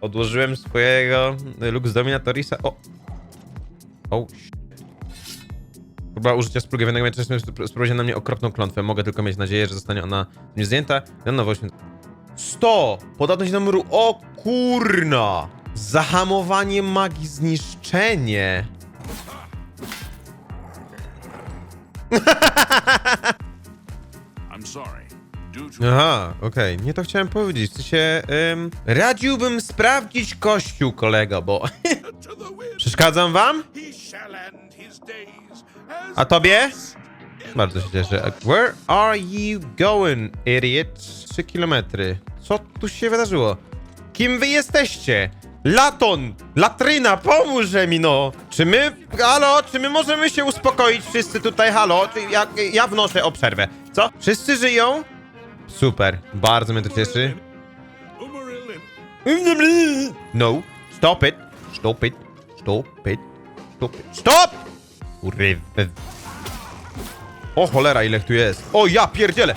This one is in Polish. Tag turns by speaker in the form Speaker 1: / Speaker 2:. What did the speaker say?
Speaker 1: Odłożyłem swojego Lux Dominatorisa. O! O! Próba użycia splugi węgla miecza spróbuje na mnie okropną klątwę. Mogę tylko mieć nadzieję, że zostanie ona nie zdjęta. Na nowo 100! Podatność numeru... O kurna! Zahamowanie magii zniszczenie.
Speaker 2: I'm sorry.
Speaker 1: Aha, okej. Nie to chciałem powiedzieć. W sensie, ym, radziłbym sprawdzić kościół, kolego, bo... Przeszkadzam wam? A tobie? Bardzo się cieszę. Where are you going, idiot? 3 kilometry. Co tu się wydarzyło? Kim wy jesteście? Laton! Latryna, pomóżże mi no! Czy my... Halo? Czy my możemy się uspokoić wszyscy tutaj? Halo? Czy ja, ja wnoszę o przerwę. Co? Wszyscy żyją? Super. Bardzo mnie to cieszy. No. Stop it. Stop it. Stop it. Stop it. Stop! Kurwa. O cholera, ile tu jest. O ja pierdzielę.